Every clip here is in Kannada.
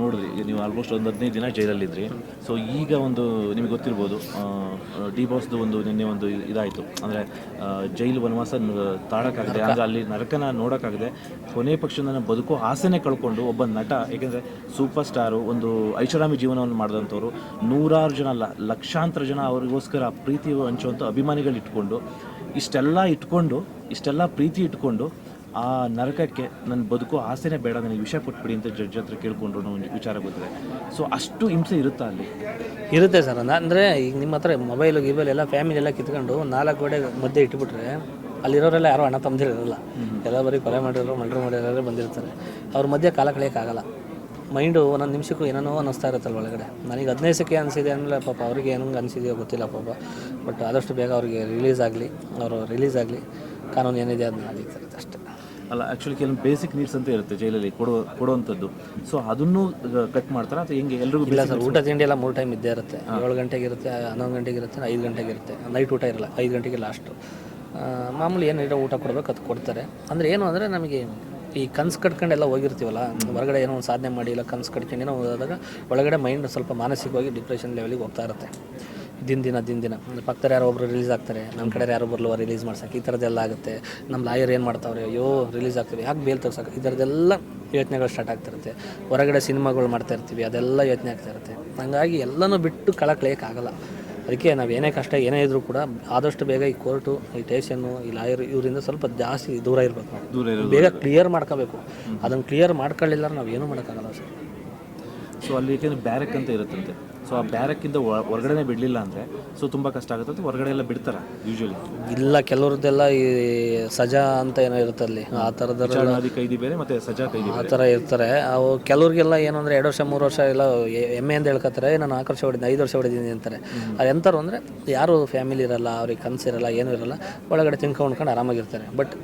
ನೋಡಿದ್ರಿ ನೀವು ಆಲ್ಮೋಸ್ಟ್ ಒಂದು ಹದಿನೈದು ದಿನ ಜೈಲಲ್ಲಿದ್ರಿ. ಸೊ ಈಗ ಒಂದು ನಿಮಗೆ ಗೊತ್ತಿರ್ಬೋದು ಡಿ ಬಾಸ್ದು ಒಂದು ನಿನ್ನೆ ಒಂದು ಇದಾಯಿತು. ಅಂದರೆ ಜೈಲು ವನವಾಸ ತಾಳೋಕ್ಕಾಗದೆ ಅಂದರೆ ಅಲ್ಲಿ ನರಕನ ನೋಡೋಕ್ಕಾಗದೆ, ಕೊನೆ ಪಕ್ಷ ನನ್ನ ಬದುಕು ಆಸೆನೇ ಕಳ್ಕೊಂಡು ಒಬ್ಬ ನಟ, ಏಕೆಂದರೆ ಸೂಪರ್ ಸ್ಟಾರು ಒಂದು ಐಷಾರಾಮಿ ಜೀವನವನ್ನು ಮಾಡಿದಂಥವ್ರು, ನೂರಾರು ಜನ ಅಲ್ಲ, ಲಕ್ಷಾಂತರ ಜನ ಅವರಿಗೋಸ್ಕರ ಪ್ರೀತಿ ಹಂಚುವಂಥ ಅಭಿಮಾನಿಗಳು ಇಟ್ಕೊಂಡು ಇಷ್ಟೆಲ್ಲ ಇಟ್ಕೊಂಡು, ಇಷ್ಟೆಲ್ಲ ಪ್ರೀತಿ ಇಟ್ಕೊಂಡು ಆ ನರಕಕ್ಕೆ ನನ್ನ ಬದುಕು ಆಸೆನೇ ಬೇಡ ನನಗೆ ವಿಷಯ ಕೊಟ್ಬಿಡಿ ಅಂತ ಜಡ್ಜ್ ಹತ್ರ ಕೇಳ್ಕೊಂಡ್ರು ಒಂದು ವಿಚಾರ ಗೊತ್ತಿದೆ. ಸೊ ಅಷ್ಟು ಹಿಂಸೆ ಇರುತ್ತಾ ಅಲ್ಲಿ? ಇರುತ್ತೆ ಸರ್ ಅಂದರೆ ಈಗ ನಿಮ್ಮ ಹತ್ರ ಮೊಬೈಲು ಗಿಬೈಲ್ ಎಲ್ಲ ಫ್ಯಾಮಿಲಿ ಎಲ್ಲ ಕಿತ್ಕೊಂಡು ನಾಲ್ಕು ಗೋಡೆ ಮಧ್ಯೆ ಇಟ್ಬಿಟ್ರೆ ಅಲ್ಲಿರೋರೆಲ್ಲ ಯಾರೋ ಅಣ್ಣ ತಮ್ಮದಿರಲ್ಲ ಎಲ್ಲ ಬರೀ ಕೊಲೆ ಮಾಡಿರೋ ಮಂಡ್ರ ಮಾಡಿರೋ ಬಂದಿರ್ತಾರೆ. ಅವ್ರ ಮಧ್ಯೆ ಕಾಲ ಕಳೆಯೋಕ್ಕಾಗಲ್ಲ. ಮೈಂಡು ಒಂದೊಂದು ನಿಮಿಷಕ್ಕೂ ಏನೋ ಅನ್ನಿಸ್ತಾ ಇರುತ್ತಲ್ಲ ಒಳಗಡೆ. ನನಗೆ ಹದಿನೈದು ಸಕ್ಕೆ ಅನಿಸಿದೆ ಅಂದಮೇಲೆ ಪಾಪ ಅವ್ರಿಗೆ ಏನಂಗೆ ಅನಿಸಿದೆಯೋ ಗೊತ್ತಿಲ್ಲ ಪಾಪ. ಬಟ್ ಆದಷ್ಟು ಬೇಗ ಅವ್ರಿಗೆ ರಿಲೀಸ್ ಆಗಲಿ ಅವರು ರಿಲೀಸ್ ಆಗಲಿ ಕಾನೂನು ಏನಿದೆ ಅದನ್ನ ಅಷ್ಟೇ. ಅಲ್ಲ ಆ್ಯಕ್ಚುಲಿ ಕೆಲವು ಬೇಸಿಕ್ ನೀಡ್ಸ್ ಅಂತ ಇರುತ್ತೆ ಜೈಲಲ್ಲಿ ಕೊಡೋ ಕೊಡುವಂಥದ್ದು. ಸೊ ಅದನ್ನು ಕಟ್ ಮಾಡ್ತಾರೆ? ಅಥವಾ ಹೆಂಗೆ ಎಲ್ಲರಿಗೂ ಇಲ್ಲ ಸರ್ ಊಟ ತಿಂಡಿ ಎಲ್ಲ ಮೂರು ಟೈಮ್ ಇದ್ದೇ ಇರುತ್ತೆ. ಏಳು ಗಂಟೆಗೆ ಇರುತ್ತೆ ಹನ್ನೊಂದು ಗಂಟೆಗೆ ಇರುತ್ತೆ ಐದು ಗಂಟೆಗೆ ಇರುತ್ತೆ. ನೈಟ್ ಊಟ ಇರಲ್ಲ ಐದು ಗಂಟೆಗೆ ಲಾಸ್ಟು ಮಾಮೂಲಿ ಏನಿರೋ ಊಟ ಕೊಡಬೇಕು ಅದು ಕೊಡ್ತಾರೆ. ಅಂದರೆ ಏನು ಅಂದರೆ ನಮಗೆ ಈ ಕನ್ಸು ಕಟ್ಕೊಂಡೆಲ್ಲ ಹೋಗಿರ್ತೀವಲ್ಲ ಹೊರಗಡೆ ಏನೋ ಒಂದು ಸಾಧನೆ ಮಾಡಿ ಇಲ್ಲ ಕನ್ಸು ಕಟ್ಕೊಂಡು ಏನೋ ಹೋದಾಗ ಒಳಗಡೆ ಮೈಂಡ್ ಸ್ವಲ್ಪ ಮಾನಸಿಕವಾಗಿ ಡಿಪ್ರೆಷನ್ ಲೆವೆಲಿಗೆ ಹೋಗ್ತಾ ಇರುತ್ತೆ. ದಿನ ದಿನ ದಿನ ದಿನ. ಪಕ್ಕದಲ್ಲಿ ಯಾರೋ ಒಬ್ರು ರಿಲೀಸ್ ಆಗ್ತಾರೆ ನಮ್ಮ ಕಡೆ ಯಾರೋ ಬರಲ್ವ ರಿಲೀಸ್ ಮಾಡ್ಸಕ್ಕೆ ಈ ಥರದ್ದೆಲ್ಲ ಆಗುತ್ತೆ. ನಮ್ಮ ಲಾಯರ್ ಏನು ಮಾಡ್ತಾವ್ರೆ ಅಯ್ಯೋ ರಿಲೀಸ್ ಆಗ್ತದೆ. ಯಾಕೆ ಬೇಲ್ ತಗ್ಸಕ್ಕೆ ಈ ಥರದ್ದೆಲ್ಲ ಯೋಚನೆಗಳು ಸ್ಟಾರ್ಟ್ ಆಗ್ತಿರುತ್ತೆ. ಹೊರಗಡೆ ಸಿನಿಮಾಗಳು ಮಾಡ್ತಾ ಇರ್ತೀವಿ ಅದೆಲ್ಲ ಯೋಚನೆ ಆಗ್ತಾ ಇರುತ್ತೆ. ಹಂಗಾಗಿ ಎಲ್ಲನೂ ಬಿಟ್ಟು ಕಳಕ್ಳಿಯೋಕ್ಕಾಗಲ್ಲ ಅದಕ್ಕೆ ನಾವು ಏನೇ ಕಷ್ಟ ಏನೇ ಇದ್ರೂ ಕೂಡ ಆದಷ್ಟು ಬೇಗ ಈ ಕೋರ್ಟು ಈ ಟೇಷನ್ನು ಈ ಲಾಯರ್ ಇವರಿಂದ ಸ್ವಲ್ಪ ಜಾಸ್ತಿ ದೂರ ಇರಬೇಕು ಬೇಗ ಕ್ಲಿಯರ್ ಮಾಡ್ಕೋಬೇಕು. ಅದನ್ನು ಕ್ಲಿಯರ್ ಮಾಡ್ಕೊಳ್ಳಿಲ್ಲ ನಾವು ಏನೂ ಮಾಡೋಕ್ಕಾಗಲ್ಲ ಸರ್. ಸೊ ಅಲ್ಲಿ ಏಕೆಂದರೆ ಬ್ಯಾರಕ್ ಅಂತ ಇರುತ್ತಂತೆ. ಸೊ ಆ ಬ್ಯಾರಕ್ಕಿಂದ ಒ- ಹೊರಗಡೆನೇ ಬಿಡಲಿಲ್ಲ ಅಂದರೆ ಸೊ ತುಂಬ ಕಷ್ಟ ಆಗುತ್ತೆ. ಅಂತ ಹೊರಗಡೆ ಎಲ್ಲ ಬಿಡ್ತಾರೆ ಯೂಶ್ವಲಿ ಇಲ್ಲ ಕೆಲವ್ರದ್ದೆಲ್ಲ ಈ ಸಜಾ ಅಂತ ಏನೋ ಇರುತ್ತೆ ಅಲ್ಲಿ. ಆ ಥರದ ಕೈದಿ ಬೇರೆ ಮತ್ತು ಸಜಾ ಕೈದಿ ಆ ಥರ ಇರ್ತಾರೆ. ಅವು ಕೆಲವ್ರಿಗೆಲ್ಲ ಏನು ಅಂದರೆ ಎರಡು ವರ್ಷ ಮೂರು ವರ್ಷ ಎಲ್ಲ ಎಮ್ಮೆ ಅಂತ ಹೇಳ್ಕೊತಾರೆ. ನಾನು ನಾಲ್ಕು ವರ್ಷ ಹೊಡಿದ್ದೀನಿ ಐದು ವರ್ಷ ಹೊಡಿದ್ದೀನಿ ಅಂತಾರೆ. ಅದು ಎಂಥವ್ರು ಅಂದರೆ ಯಾರು ಫ್ಯಾಮಿಲಿ ಇರಲ್ಲ ಅವ್ರಿಗೆ ಕನಸಿರಲ್ಲ ಏನೂ ಇರಲ್ಲ ಒಳಗಡೆ ತಿನ್ಕೊಂಡು ಉಣ್ಕೊಂಡು ಆರಾಮಾಗಿರ್ತಾರೆ. ಬಟ್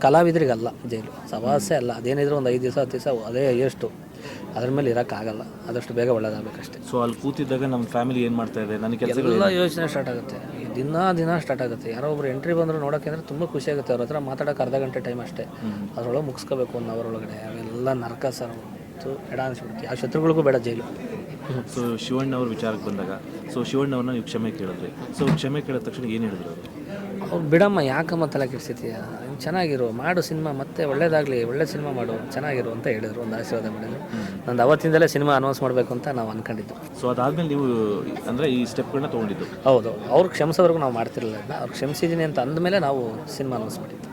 ಕಲಾವಿದರಿಗಲ್ಲ ಜೈಲು. ಸವಾಸೆ ಅಲ್ಲ. ಅದೇನಿದ್ರು ಒಂದು ಐದು ದಿವಸ ಹತ್ತು ದಿವಸ ಅದೇ ಎಷ್ಟು. ಅದ್ರ ಮೇಲೆ ಇರೋಕ್ಕಾಗಲ್ಲ. ಆದಷ್ಟು ಬೇಗ ಒಳ್ಳೇದಾಗಬೇಕಷ್ಟೇ. ಸೊ ಅಲ್ಲಿ ಕೂತಿದ್ದಾಗ ನಮ್ಮ ಫ್ಯಾಮಿಲಿ ಏನು ಮಾಡ್ತಾ ಇದೆ? ನನ್ನ ಕೆಲಸಗಳು ಎಲ್ಲ ಯೋಚನೆ ಸ್ಟಾರ್ಟ್ ಆಗುತ್ತೆ. ದಿನ ದಿನ ಸ್ಟಾರ್ಟ್ ಆಗುತ್ತೆ. ಯಾರೋ ಒಬ್ರು ಎಂಟ್ರಿ ಬಂದರು ನೋಡೋಕೆ ಅಂದರೆ ತುಂಬ ಖುಷಿ ಆಗುತ್ತೆ. ಅವ್ರ ಹತ್ರ ಮಾತಾಡೋಕೆ ಅರ್ಧ ಗಂಟೆ ಟೈಮ್ ಅಷ್ಟೇ. ಅದರೊಳಗೆ ಮುಗಿಸ್ಕೋಬೇಕು ಒನ್ ಅವರ್ ಒಳಗಡೆ ಅವೆಲ್ಲ ನರಕ ಸರ್ ಎಡ ಅನಿಸ್ಬಿಡುತ್ತೆ. ಯಾವ ಶತ್ರುಗಳಿಗೂ ಬೇಡ ಜೈಲು. ಸೊ ಶಿವಣ್ಣ ಅವ್ರ ವಿಚಾರಕ್ಕೆ ಬಂದಾಗ ಸೊ ಶಿವಣ್ಣ ಅವ್ರನ್ನ ನೀವು ಕ್ಷಮೆ ಕೇಳಿದ್ರಿ. ಸೊ ಕ್ಷಮೆ ಕೇಳಿದ ತಕ್ಷಣ ಏನು ಹೇಳಿದ್ರು ಅವರು? ಅವ್ರು ಬಿಡಮ್ಮ ಯಾಕಮ್ಮ ತಲೆ ಕೆಡ್ಸಿತೀಯ ನೀನ್ ಚೆನ್ನಾಗಿರು ಮಾಡು ಸಿನಿಮಾ ಮತ್ತೆ ಒಳ್ಳೇದಾಗಲಿ ಒಳ್ಳೆ ಸಿನಿಮಾ ಮಾಡು ಚೆನ್ನಾಗಿರು ಅಂತ ಹೇಳಿದ್ರು ಒಂದು ಆಶೀರ್ವಾದ ಮಾಡಿದ್ರು. ನಂದು ಅವತ್ತಿಂದಲೇ ಸಿನಿಮಾ ಅನೌನ್ಸ್ ಮಾಡಬೇಕು ಅಂತ ನಾವು ಅಂದ್ಕೊಂಡಿದ್ದು ಸೊ ಅದಾದಮೇಲೆ ನೀವು ಅಂದರೆ ಈ ಸ್ಟೆಪ್ಗಳನ್ನ ತೊಗೊಂಡಿದ್ದು? ಹೌದು. ಅವ್ರು ಕ್ಷಮಿಸೋವರೆಗೂ ನಾವು ಮಾಡ್ತಿರಲಿಲ್ಲ. ಅವ್ರು ಕ್ಷಮಿಸಿದ್ದೀನಿ ಅಂತ ಅಂದಮೇಲೆ ನಾವು ಸಿನಿಮಾ ಅನೌನ್ಸ್ ಮಾಡಿದ್ದು.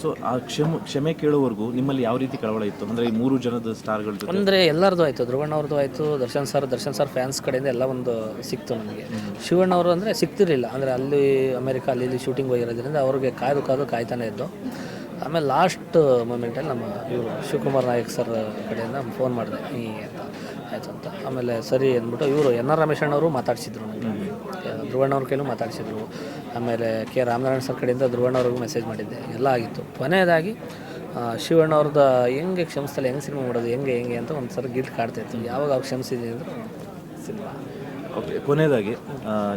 ಸೊ ಆ ಕ್ಷಮ ಕ್ಷಮೆ ಕೇಳೋವರೆಗೂ ನಿಮ್ಮಲ್ಲಿ ಯಾವ ರೀತಿ ಕಳವಳ ಇತ್ತು? ಅಂದರೆ ಈ ಮೂರು ಜನದ ಸ್ಟಾರ್ಗಳು ಜೊತೆ? ಅಂದರೆ ಎಲ್ಲರದು ಆಯಿತು ಧ್ರುವಣ್ಣ ಅವ್ರದ್ದು ಆಯಿತು Darshan sir Darshan sir fans ಕಡೆಯಿಂದ ಎಲ್ಲ ಒಂದು ಸಿಕ್ತು ನನಗೆ ಶಿವಣ್ಣ ಅವರು ಅಂದರೆ ಸಿಗ್ತಿರಲಿಲ್ಲ ಅಂದರೆ ಅಲ್ಲಿ ಅಮೆರಿಕ ಅಲ್ಲಿ ಇಲ್ಲಿ ಶೂಟಿಂಗ್ ಹೋಗಿರೋದ್ರಿಂದ ಅವ್ರಿಗೆ ಕಾಯ್ದು ಕಾದು ಕಾಯ್ತಾನೆ ಇದ್ದು. ಆಮೇಲೆ ಲಾಸ್ಟ್ ಮೂಮೆಂಟಲ್ಲಿ ನಮ್ಮ ಇವರು ಶಿವಕುಮಾರ್ ನಾಯಕ್ ಸರ್ ಕಡೆಯಿಂದ ಫೋನ್ ಮಾಡಿದೆ ಈ ಅಂತ ಆಯಿತು ಅಂತ. ಆಮೇಲೆ ಸರಿ ಅಂದ್ಬಿಟ್ಟು ಇವರು ಎನ್ ಆರ್ ರಮೇಶಣ್ಣವರು ಮಾತಾಡಿಸಿದ್ರು ನನಗೆ ಧ್ರುವಣ್ಣ ಅವ್ರ ಕೈಲೂ ಮಾತಾಡಿಸಿದ್ರು. ಆಮೇಲೆ ಕೆ ರಾಮನಾರಾಯಣ ಸರ್ ಕಡೆಯಿಂದ ಧ್ರುವಣ್ಣವ್ರಿಗೂ ಮೆಸೇಜ್ ಮಾಡಿದ್ದೆ. ಎಲ್ಲ ಆಗಿತ್ತು. ಕೊನೆಯದಾಗಿ ಶಿವಣ್ಣವ್ರದ್ದು ಹೆಂಗೆ ಕ್ಷಮಿಸ್ತಲ್ಲ ಹೆಂಗೆ ಸಿನಿಮಾ ಮಾಡೋದು, ಹೆಂಗೆ ಹೆಂಗೆ ಅಂತ ಒಂದು ಸಲ ಗಿಲ್ಟ್ ಕಾಡ್ತಾ ಇತ್ತು. ಯಾವಾಗ ಅವ್ರು ಕ್ಷಮಿಸಿದ್ದೀನಿ ಅಂದ್ರೆ ಸಿನಿಮಾ ಓಕೆ, ಕೊನೆಯದಾಗಿ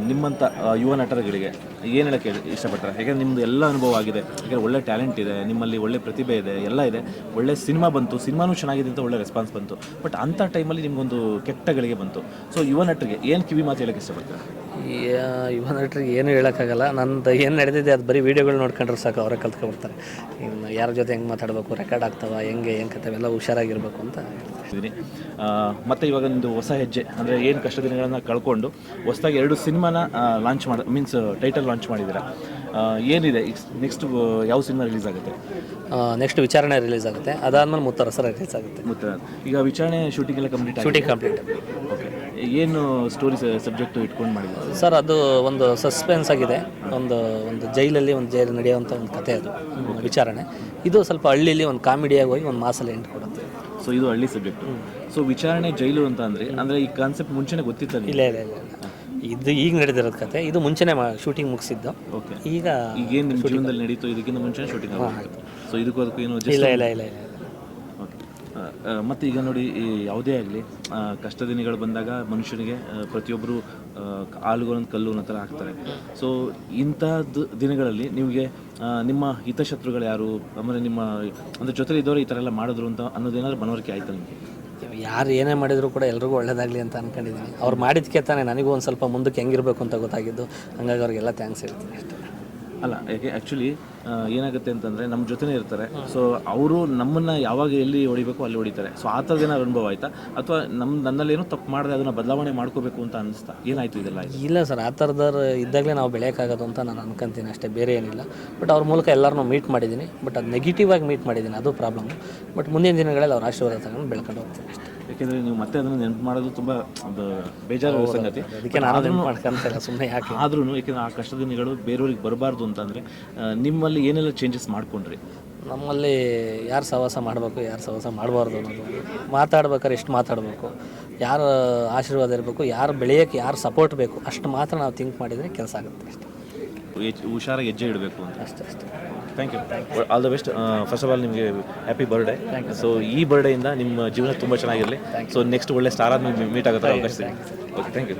ನಿಮ್ಮಂಥ ಯುವ ನಟರುಗಳಿಗೆ ಏನು ಹೇಳಕ್ಕೆ ಇಷ್ಟಪಡ್ತಾರೆ? ಯಾಕಂದ್ರೆ ನಿಮ್ಮದು ಎಲ್ಲ ಅನುಭವ ಆಗಿದೆ. ಯಾಕೆಂದರೆ ಒಳ್ಳೆ ಟ್ಯಾಲೆಂಟ್ ಇದೆ, ನಿಮ್ಮಲ್ಲಿ ಒಳ್ಳೆ ಪ್ರತಿಭೆ ಇದೆ, ಎಲ್ಲ ಇದೆ. ಒಳ್ಳೆ ಸಿನಿಮಾ ಬಂತು ಸಿನಿಮಾನೂ ಚೆನ್ನಾಗಿದೆ ಅಂತ ಒಳ್ಳೆ ರೆಸ್ಪಾನ್ಸ್ ಬಂತು. ಬಟ್ ಅಂಥ ಟೈಮಲ್ಲಿ ನಿಮಗೊಂದು ಕೆಟ್ಟ ಗಳಿಗೆ ಬಂತು. ಸೊ ಯುವ ನಟರಿಗೆ ಏನು ಕಿವಿ ಮಾತು ಹೇಳಕ್ಕೆ ಇಷ್ಟಪಡ್ತಾರೆ? ಯುವ ನಟರಿಗೆ ಏನೂ ಹೇಳೋಕ್ಕಾಗಲ್ಲ. ನಂದು ಏನು ನಡೆದಿದೆ ಅದು ಬರೀ ವೀಡಿಯೋಗಳು ನೋಡ್ಕೊಂಡ್ರೆ ಸಾಕು ಅವರೇ ಕಲ್ತ್ಕೊಬಿಡ್ತಾರೆ ಇನ್ನು ಯಾರ ಜೊತೆ ಹೆಂಗೆ ಮಾತಾಡಬೇಕು ರೆಕಾರ್ಡ್ ಆಗ್ತಾವ ಹೆಂಗೆ ಹೆಂಗೆ ಕತೆ ಎಲ್ಲ ಹುಷಾರಾಗಿರ್ಬೇಕು ಅಂತ ಹೇಳ್ತಿದ್ದೀನಿ ಮತ್ತು ಇವಾಗ ಒಂದು ಹೊಸ ಹೆಜ್ಜೆ ಅಂದರೆ ಏನು ಕಷ್ಟ ದಿನಗಳನ್ನು ಕಳ್ಕೊಂಡು ಹೊಸದಾಗಿ ಎರಡು ಸಿನಿಮಾನ ಲಾಂಚ್ ಮಾಡಿ ಮೀನ್ಸ್ ಟೈಟಲ್ ಲಾಂಚ್ ಮಾಡಿದ್ದೀರಾ ಏನಿದೆ ನೆಕ್ಸ್ಟ್ ಯಾವ ಸಿನಿಮಾ ರಿಲೀಸ್ ಆಗುತ್ತೆ? ನೆಕ್ಸ್ಟ್ ವಿಚಾರಣೆ ರಿಲೀಸ್ ಆಗುತ್ತೆ. ಅದಾದ್ಮೇಲೆ ಮುತ್ತರ ಸರ ರಿಲೀಸ್ ಆಗುತ್ತೆ. ಮುತ್ತರ. ಈಗ ವಿಚಾರಣೆ ಶೂಟಿಂಗ್ ಎಲ್ಲ ಕಂಪ್ಲೀಟ್ ಶೂಟಿಂಗ್ ಕಂಪ್ಲೀಟ್ ಓಕೆ ಏನು ಸ್ಟೋರಿ ಸಬ್ಜೆಕ್ಟ್ ಇಟ್ಕೊಂಡು ಮಾಡಿದ್ರು? ಸರ್ ಅದು ಒಂದು ಸಸ್ಪೆನ್ಸ್ ಆಗಿದೆ. ಒಂದು ಒಂದು ಜೈಲಲ್ಲಿ ಒಂದು ಜೈಲು ನಡೆಯುವಂಥ ಒಂದು ಕತೆ ಅದು ವಿಚಾರಣೆ. ಇದು ಸ್ವಲ್ಪ ಹಳ್ಳಿಲಿ ಒಂದು ಕಾಮಿಡಿಯಾಗಿ ಹೋಗಿ ಒಂದು ಮಾಸಲ್ಲಿ ಎಂಟು ಕೊಡುತ್ತೆ. ಸೊ ಇದು ಹಳ್ಳಿ ಸಬ್ಜೆಕ್ಟ್ ಸೊ ವಿಚಾರಣೆ ಜೈಲು ಅಂತ ಅಂದ್ರೆ ಅಂದ್ರೆ ಈ ಕಾನ್ಸೆಪ್ಟ್ ಮುಂಚೆನೆ ಗೊತ್ತಿತ್ತು ಇಲ್ಲ ಇಲ್ಲ ಇಲ್ಲ ಇಲ್ಲ. ಇದು ಈಗ ನಡೆದಿರೋದು ಕತೆ ಇದು ಮುಂಚೆನೇ ಶೂಟಿಂಗ್ ಮುಗಿಸಿದ್ದು. ಓಕೆ ಈಗ ಈಗೇನು ನಿಮ್ಮ ಜೀವನದಲ್ಲಿ ನಡೀತು ಇದಕ್ಕಿಂತ ಮುಂಚೆ ಶೂಟಿಂಗ್ ಆಗುತ್ತೆ ಸೊ ಇದಕ್ಕೂ ಅದಕ್ಕೂ ಏನು ಇಲ್ಲ ಇಲ್ಲ? ಇಲ್ಲ ಇಲ್ಲ. ಮತ್ತು ಈಗ ನೋಡಿ ಈ ಯಾವುದೇ ಆಗಲಿ ಕಷ್ಟ ದಿನಗಳು ಬಂದಾಗ ಮನುಷ್ಯನಿಗೆ ಪ್ರತಿಯೊಬ್ಬರು ಆಲುಗಳನ್ನು ಕಲ್ಲು ಅನ್ನೋ ಥರ ಹಾಕ್ತಾರೆ. ಸೊ ಇಂಥದ್ದು ದಿನಗಳಲ್ಲಿ ನಿಮಗೆ ನಿಮ್ಮ ಹಿತಶತ್ರುಗಳು ಯಾರು? ಆಮೇಲೆ ನಿಮ್ಮ, ಅಂದರೆ ಜೊತೆಲಿ ಇದ್ದವರು ಈ ಥರ ಎಲ್ಲ ಮಾಡಿದ್ರು ಅಂತ ಅನ್ನೋದೇನಾದ್ರು ಮನವರಿಕೆ ಆಯ್ತು ನಿಮಗೆ? ಯಾರು ಏನೇ ಮಾಡಿದ್ರು ಕೂಡ ಎಲ್ರಿಗೂ ಒಳ್ಳೇದಾಗಲಿ ಅಂತ ಅನ್ಕೊಂಡಿದ್ದೀನಿ ಅವ್ರು ಮಾಡಿದ್ಕೆ ತಾನೇ ನನಗೂ ಒಂದು ಸ್ವಲ್ಪ ಮುಂದಕ್ಕೆ ಹೆಂಗಿರಬೇಕು ಅಂತ ಗೊತ್ತಾಗಿದ್ದು. ಹಂಗಾಗಿ ಅವ್ರಿಗೆಲ್ಲ ಥ್ಯಾಂಕ್ಸ್ ಹೇಳ್ತೀನಿ. ಅಷ್ಟೇ ಅಲ್ಲ ಯಾಕೆ ಆ್ಯಕ್ಚುಲಿ ಏನಾಗುತ್ತೆ ಅಂತಂದರೆ ನಮ್ಮ ಜೊತೆನೇ ಇರ್ತಾರೆ. ಸೊ ಅವರು ನಮ್ಮನ್ನು ಯಾವಾಗ ಎಲ್ಲಿ ಹೊಡಿಬೇಕು, ಅಲ್ಲಿ ಹೊಡಿತಾರೆ. ಸೊ ಆ ಥರದ ಏನಾದ್ರು ಅನುಭವ ಆಯ್ತಾ? ಅಥವಾ ನಮ್ಮ ನನ್ನಲ್ಲಿ ಏನೋ ತಪ್ಪು ಮಾಡಿದೆ ಅದನ್ನು ಬದಲಾವಣೆ ಮಾಡ್ಕೋಬೇಕು ಅಂತ ಅನಿಸ್ತಾ? ಏನಾಯ್ತು ಇದೆಲ್ಲ ಇಲ್ಲ ಸರ್, ಆ ಥರದವ್ರು ಇದ್ದಾಗಲೇ ನಾವು ಬೆಳೆಯೋಕ್ಕಾಗೋದು ಅಂತ ನಾನು ಅನ್ಕೊಂತೀನಿ ಅಷ್ಟೇ, ಬೇರೆ ಏನಿಲ್ಲ. ಬಟ್ ಅವ್ರ ಮೂಲಕ ಎಲ್ಲರನ್ನೂ ಮೀಟ್ ಮಾಡಿದ್ದೀನಿ. ಬಟ್ ಅದು ನೆಗೆಟಿವ್ ಆಗಿ ಮೀಟ್ ಮಾಡಿದ್ದೀನಿ, ಅದು ಪ್ರಾಬ್ಲಮ್ ಬಟ್ ಮುಂದಿನ ದಿನಗಳಲ್ಲಿ ಅವ್ರ ಆಶೀರ್ವಾದ ತಗೊಂಡು ಬೆಳ್ಕೊಂಡು ಹೋಗ್ತೀನಿ ಅಷ್ಟೇ. ಯಾಕೆಂದರೆ ನೀವು ಮತ್ತೆ ಅದನ್ನು ನೆನಪು ಮಾಡೋದು ತುಂಬ ಒಂದು ಬೇಜಾರು ಸಂಗತಿ. ಅದಕ್ಕೆ ನಾನು ಸುಮ್ಮನೆ ಯಾಕೆ? ಆದ್ರೂ ಯಾಕೆಂದರೆ ಆ ಕಷ್ಟ ದಿನಗಳು ಬೇರೆಯವ್ರಿಗೆ ಬರಬಾರ್ದು ಅಂತಂದರೆ ನಿಮ್ಮಲ್ಲಿ ಏನೆಲ್ಲ ಚೇಂಜಸ್ ಮಾಡ್ಕೊಂಡ್ರಿ? ನಮ್ಮಲ್ಲಿ ಯಾರು ಸಹವಾಸ ಮಾಡಬೇಕು ಯಾರು ಸಹವಾಸ ಮಾಡಬಾರ್ದು ಅನ್ನೋದು. ಮಾತಾಡ್ಬೇಕಾದ್ರೆ ಎಷ್ಟು ಮಾತಾಡಬೇಕು ಯಾರು ಆಶೀರ್ವಾದ ಇರಬೇಕು ಯಾರು ಬೆಳೆಯೋಕ್ಕೆ ಯಾರು ಸಪೋರ್ಟ್ ಬೇಕು ಅಷ್ಟು ಮಾತ್ರ ನಾವು ಥಿಂಕ್ ಮಾಡಿದರೆ ಕೆಲಸ ಆಗುತ್ತೆ ಅಷ್ಟೇ. ಹುಷಾರಾಗಿ ಹೆಜ್ಜೆ ಇಡಬೇಕು ಅಂತ. ಅಷ್ಟೇ ಅಷ್ಟೇ. Thank you all the best first of all ನಿಮಗೆ ಹ್ಯಾಪಿ ಬರ್ಡೇ ಸೊ ಈ ಬರ್ಡೇಯಿಂದ ನಿಮ್ಮ ಜೀವನ ತುಂಬ ಚೆನ್ನಾಗಿರಲಿ. ಸೊ ನೆಕ್ಸ್ಟ್ ಒಳ್ಳೆ ಸ್ಟಾರ್ ಆದ್ಮೇಲೆ ಮೀಟ್ ಆಗುತ್ತೆ ಅವಕಾಶ ಓಕೆ ಥ್ಯಾಂಕ್ ಯು